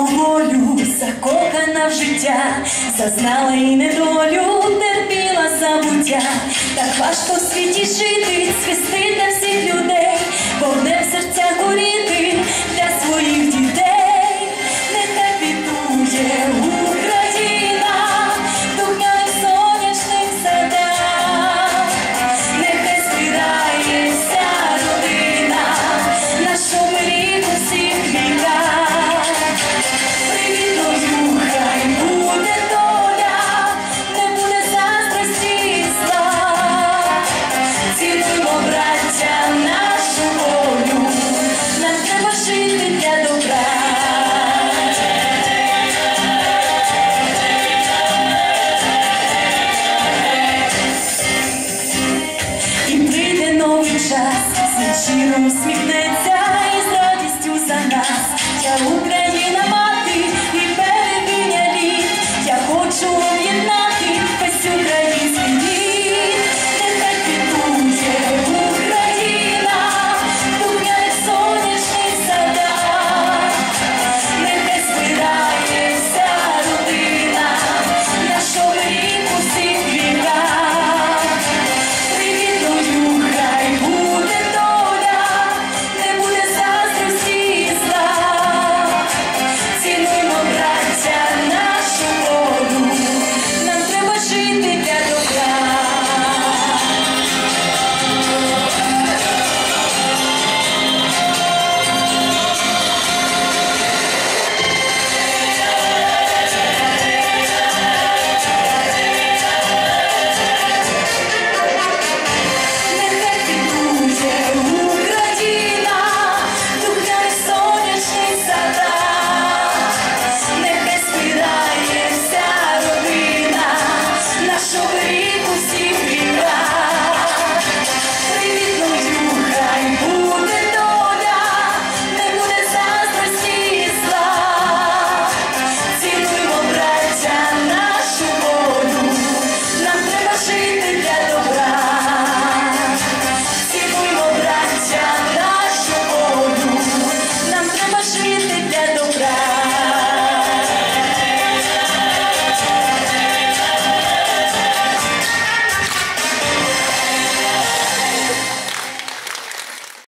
волю, закохана в життя, зазнала і недолю, терпіла забуття, так важко в світі жити, цвісти. час з вечіром усміхнеться і з радістю за нас.